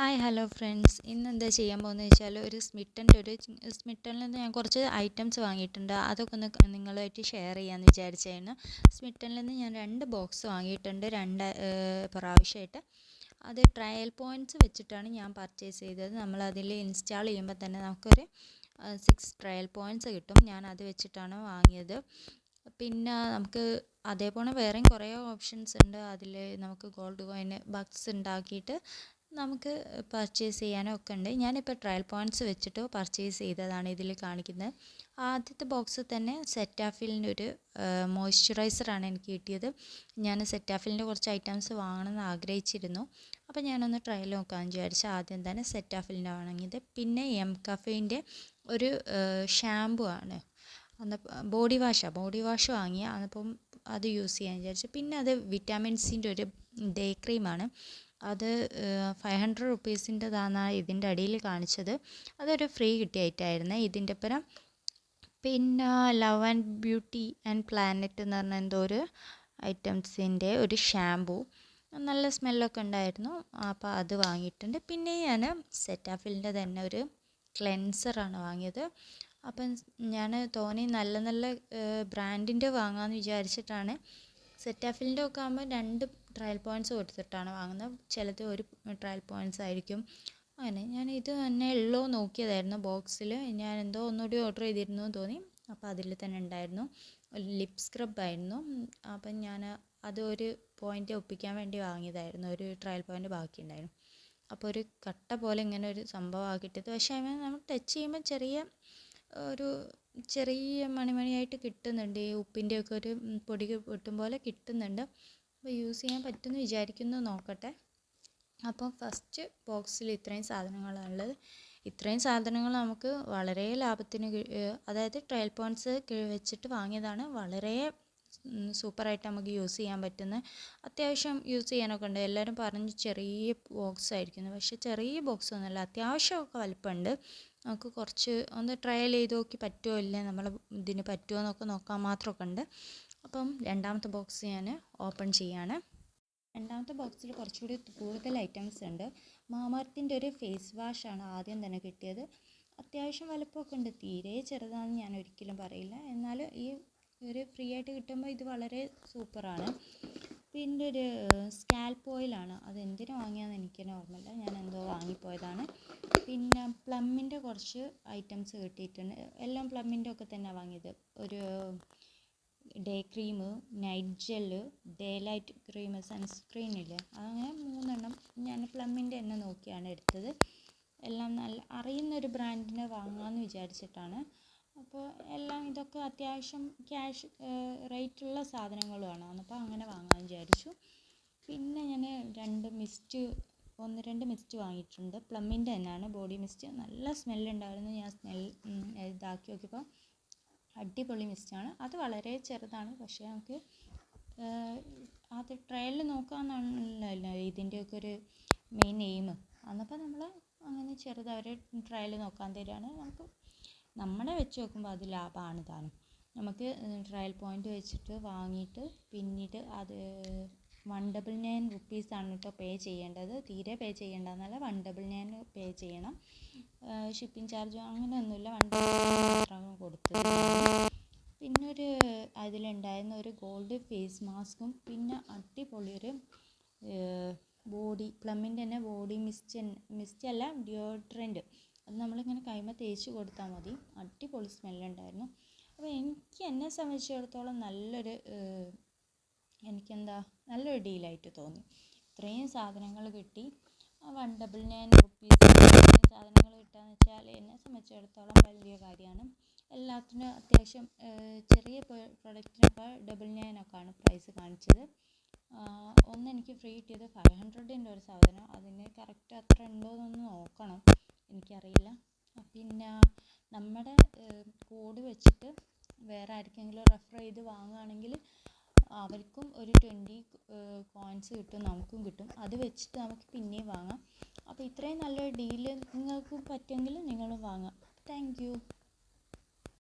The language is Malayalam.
ഹായ് ഹലോ ഫ്രണ്ട്സ് ഇന്ന് എന്താ ചെയ്യാൻ പോകുന്നത് വെച്ചാൽ ഒരു സ്മിട്ടന്റെ ഒരു സ്മിട്ടനിൽ നിന്ന് ഞാൻ കുറച്ച് ഐറ്റംസ് വാങ്ങിയിട്ടുണ്ട്. അതൊക്കെ ഒന്ന് നിങ്ങളുമായിട്ട് ഷെയർ ചെയ്യാമെന്ന് വിചാരിച്ചായിരുന്നു. സ്മിട്ടനിൽ നിന്ന് ഞാൻ രണ്ട് ബോക്സ് വാങ്ങിയിട്ടുണ്ട് രണ്ട് പ്രാവശ്യമായിട്ട് അത് ട്രയൽ പോയിന്റ്സ് വെച്ചിട്ടാണ് ഞാൻ പർച്ചേസ് ചെയ്തത്. നമ്മൾ അതിൽ ഇൻസ്റ്റാൾ ചെയ്യുമ്പോൾ തന്നെ നമുക്കൊരു സിക്സ് ട്രയൽ പോയിന്റ്സ് കിട്ടും. ഞാൻ അത് വെച്ചിട്ടാണ് വാങ്ങിയത്. പിന്നെ നമുക്ക് അതേപോലെ വേറെയും കുറേ ഓപ്ഷൻസ് ഉണ്ട്. അതിൽ നമുക്ക് ഗോൾഡ് കോയിൻ ബക്സ് ഉണ്ടാക്കിയിട്ട് നമുക്ക് പർച്ചേസ് ചെയ്യാനോ ഒക്കെ ഉണ്ട്. ഞാനിപ്പോൾ ട്രയൽ പോയിന്റ്സ് വെച്ചിട്ട് പർച്ചേസ് ചെയ്തതാണ് ഇതിൽ കാണിക്കുന്നത് ആദ്യത്തെ ബോക്സിൽ തന്നെ സെറ്റാഫിലിന്റെ ഒരു മോയ്സ്ചറൈസറാണ് എനിക്ക് കിട്ടിയത്. ഞാൻ സെറ്റാഫിലിന്റെ കുറച്ച് ഐറ്റംസ് വാങ്ങണമെന്ന് ആഗ്രഹിച്ചിരുന്നു. അപ്പോൾ ഞാനൊന്ന് ട്രയൽ നോക്കാമെന്ന് വിചാരിച്ചു ആദ്യം തന്നെ സെറ്റാഫിലിന്റെ വാങ്ങിയത്. പിന്നെ എം കഫേന്റെ ഒരു ഷാമ്പു ആണ്. അന്ന് ബോഡി വാഷാണ് ബോഡി വാഷ് വാങ്ങി അന്നപ്പം അത് യൂസ് ചെയ്യാൻ വിചാരിച്ചു. പിന്നെ അത് വിറ്റാമിൻ സിന്റെ ഒരു ഡേ ക്രീമാണ് അത് ഫൈവ് ഹൺഡ്രഡ് റുപ്പീസിന്റെതാണ് ഇതിന്റെ അടിയിൽ കാണിച്ചത്. അതൊരു ഫ്രീ കിട്ടിയ ഐറ്റമായിരുന്നു ഇതിന്റെ പരം. പിന്നെ love and beauty and planet എന്ന് പറഞ്ഞ എന്തോ ഒരു ഐറ്റംസിന്റെ ഒരു ഷാംപൂ നല്ല സ്മെല്ലൊക്കെ ഉണ്ടായിരുന്നു. അപ്പോൾ അത് വാങ്ങിയിട്ടുണ്ട്. പിന്നെ ഞാൻ സെറ്റാഫിലിന്റെ തന്നെ ഒരു ക്ലെൻസറാണ് വാങ്ങിയത്. അപ്പം ഞാൻ തോന്നി നല്ല നല്ല ബ്രാൻഡിന്റെ വാങ്ങാമെന്ന് വിചാരിച്ചിട്ടാണ് സെറ്റാഫിലിന്റെ ഒക്കെ ആകുമ്പോൾ രണ്ട് ട്രയൽ പോയിന്റ്സ് കൊടുത്തിട്ടാണ് വാങ്ങുന്നത്. ചിലത് ഒരു ട്രയൽ പോയിന്റ്സ് ആയിരിക്കും. അങ്ങനെ ഞാൻ ഇത് തന്നെ ഉള്ളോ നോക്കിയതായിരുന്നു ബോക്സിൽ ഞാൻ എന്തോ ഒന്നുകൂടി ഓർഡർ ചെയ്തിരുന്നു എന്ന് തോന്നി. അപ്പോൾ അതിൽ തന്നെ ഉണ്ടായിരുന്നു. ലിപ് സ്ക്രബ് ആയിരുന്നു. അപ്പം ഞാൻ അത് ഒരു പോയിന്റ് ഒപ്പിക്കാൻ വേണ്ടി വാങ്ങിയതായിരുന്നു. ഒരു ട്രയൽ പോയിന്റ് ബാക്കിയുണ്ടായിരുന്നു. അപ്പോൾ ഒരു കട്ട പോലെ ഇങ്ങനെ ഒരു സംഭവമാണ് കിട്ടിയത് പക്ഷേ നമ്മൾ ടച്ച് ചെയ്യുമ്പോൾ ചെറിയ ഒരു ചെറിയ മണിമണിയായിട്ട് കിട്ടുന്നുണ്ട്. ഈ ഉപ്പിന്റെയൊക്കെ ഒരു പൊടി പൊട്ടും പോലെ കിട്ടുന്നുണ്ട്. അപ്പോൾ യൂസ് ചെയ്യാൻ പറ്റുമെന്ന് വിചാരിക്കുന്നു. നോക്കട്ടെ. അപ്പോൾ ഫസ്റ്റ് ബോക്സിൽ ഇത്രയും സാധനങ്ങളാണുള്ളത്. ഇത്രയും സാധനങ്ങൾ നമുക്ക് വളരെ ലാഭത്തിന് അതായത് ട്രയൽ പോയിന്റ്സ് വെച്ചിട്ട് വാങ്ങിയതാണ്. വളരെ സൂപ്പറായിട്ട് നമുക്ക് യൂസ് ചെയ്യാൻ പറ്റുന്ന അത്യാവശ്യം യൂസ് ചെയ്യാനൊക്കെ ഉണ്ട്. എല്ലാവരും പറഞ്ഞ് ചെറിയ ബോക്സ് ആയിരിക്കുന്നു. പക്ഷേ ചെറിയ ബോക്സ് ഒന്നുമല്ല അത്യാവശ്യമൊക്കെ വലിപ്പമുണ്ട്. നമുക്ക് കുറച്ച് ഒന്ന് ട്രയൽ ചെയ്ത് നോക്കി പറ്റുമോ ഇല്ലേ നമ്മൾ ഇതിന് പറ്റുമോ എന്നൊക്കെ നോക്കാൻ മാത്രമൊക്കെ ഉണ്ട്. അപ്പം രണ്ടാമത്തെ ബോക്സ് ഞാൻ ഓപ്പൺ ചെയ്യാണ്. രണ്ടാമത്തെ ബോക്സിൽ കുറച്ചുകൂടി കൂടുതൽ ഐറ്റംസ് ഉണ്ട്. മാമർത്തിന്റെ ഒരു ഫേസ് വാഷാണ് ആദ്യം തന്നെ കിട്ടിയത്. അത്യാവശ്യം വലുപ്പമൊക്കെ ഉണ്ട്. തീരെ ചെറുതാണെന്ന് ഞാൻ ഒരിക്കലും പറയില്ല. എന്നാൽ ഈ ഒരു ഫ്രീ ആയിട്ട് കിട്ടുമ്പോൾ ഇത് വളരെ സൂപ്പറാണ് പിന്നെ ഒരു സ്കാൽപ്പ് ഓയിലാണ് അത് എന്തിനു വാങ്ങിയാന്ന് എനിക്ക് ഓർമ്മയില്ല. ഞാൻ എന്തോ വാങ്ങിപ്പോയതാണ്. പിന്നെ പ്ലമ്മിന്റെ കുറച്ച് ഐറ്റംസ് കിട്ടിയിട്ടുണ്ട്. എല്ലാം പ്ലമ്മിന്റെ ഒക്കെ തന്നെ വാങ്ങിയത്. ഒരു day cream night gel day light cream sunscreen ഇല്ലേ? അങ്ങനെ മൂന്നെണ്ണം ഞാൻ പ്ലമ്മിന്റെ തന്നെ നോക്കിയാണ് എടുത്തത്. എല്ലാം നല്ല അറിയുന്ന ഒരു ബ്രാൻഡിനെ വാങ്ങാമെന്ന് വിചാരിച്ചിട്ടാണ്. അപ്പോൾ എല്ലാം ഇതൊക്കെ അത്യാവശ്യം ക്യാഷ് റേറ്റുള്ള സാധനങ്ങളുമാണ്. അപ്പോൾ അങ്ങനെ വാങ്ങാമെന്ന് വിചാരിച്ചു. പിന്നെ ഞാൻ രണ്ട് മിസ്റ്റ് ഒന്ന് രണ്ട് മിസ്റ്റ് വാങ്ങിയിട്ടുണ്ട്. പ്ലമ്മിന്റെ തന്നെയാണ് ബോഡി മിസ്റ്റ്. നല്ല സ്മെല്ലുണ്ടായിരുന്നു. ഞാൻ സ്മെൽ ഇതാക്കി നോക്കിയപ്പോൾ അടിപൊളി മിസ്റ്റാണ്. അത് വളരെ ചെറുതാണ്. പക്ഷേ നമുക്ക് അത് ട്രയലിൽ നോക്കാമെന്നാണല്ലോ ഇതിന്റെയൊക്കെ ഒരു മെയിൻ എയിം അന്നപ്പോൾ നമ്മൾ അങ്ങനെ ചെറുത് അവരെ ട്രയൽ നോക്കാൻ തരികയാണ്. നമുക്ക് നമ്മളെ വെച്ച് നോക്കുമ്പോൾ അത് ലാഭമാണ് താനും. നമുക്ക് ട്രയൽ പോയിന്റ് വെച്ചിട്ട് വാങ്ങിയിട്ട് പിന്നീട് അത് വൺ ഡബിൾ നയൻ റുപ്പീസാണ് കേട്ടോ പേ ചെയ്യേണ്ടത്. തീരെ പേ ചെയ്യേണ്ടതെന്നല്ല വൺ ഡബിൾ നയൻ പേ ചെയ്യണം. ഷിപ്പിംഗ് ചാർജ് അങ്ങനെയൊന്നുമില്ല. വൺ ഡബിൾ നയൻ മാത്രമാണ് കൊടുത്തത് പിന്നെ ഒരു അതിലുണ്ടായിരുന്ന ഒരു ഗോൾഡ് ഫേസ് മാസ്കും പിന്നെ അടിപൊളി ഒരു ബോഡി പ്ലമ്മിന്റെ തന്നെ ബോഡി മിസ്റ്റ് മിസ്റ്റ് അല്ല ഡിയോഡ്രന്റ് അത് നമ്മളിങ്ങനെ കൈമ തേച്ച് കൊടുത്താൽ മതി. അടിപൊളി സ്മെല്ലുണ്ടായിരുന്നു. അപ്പോൾ എനിക്ക് എന്നെ സംബന്ധിച്ചിടത്തോളം നല്ലൊരു എനിക്കെന്താ നല്ലൊരു ഡീലായിട്ട് തോന്നി. ഇത്രയും സാധനങ്ങൾ കിട്ടി. വൺ ഡബിൾ നയൻ റുപ്പീസ് സാധനങ്ങൾ കിട്ടുകയെന്ന് വെച്ചാൽ എന്നെ സംബന്ധിച്ചിടത്തോളം വലിയ കാര്യമാണ്. എല്ലാത്തിനും അത്യാവശ്യം ചെറിയ പ്രൊഡക്റ്റിനൊക്കെ ഡബിൾ നയനൊക്കെയാണ് പ്രൈസ് കാണിച്ചത്. ഒന്ന് എനിക്ക് ഫ്രീ കിട്ടിയത് ഫൈവ് ഹൺഡ്രഡിന്റെ ഒരു സാധനം. അതിന് കറക്റ്റ് അത്ര ഉണ്ടോ എന്നൊന്ന് നോക്കണം. എനിക്കറിയില്ല. പിന്നെ നമ്മുടെ കോഡ് വെച്ചിട്ട് വേറെ ആർക്കെങ്കിലും റെഫർ ചെയ്ത് വാങ്ങുകയാണെങ്കിൽ അവർക്കും ഒരു ട്വന്റി കോയിൻസ് കിട്ടും നമുക്കും കിട്ടും. അത് വെച്ചിട്ട് നമുക്ക് പിന്നെയും വാങ്ങാം. അപ്പോൾ ഇത്രയും നല്ലൊരു ഡീൽ നിങ്ങൾക്ക് പറ്റുമെങ്കിൽ നിങ്ങളും വാങ്ങാം. താങ്ക്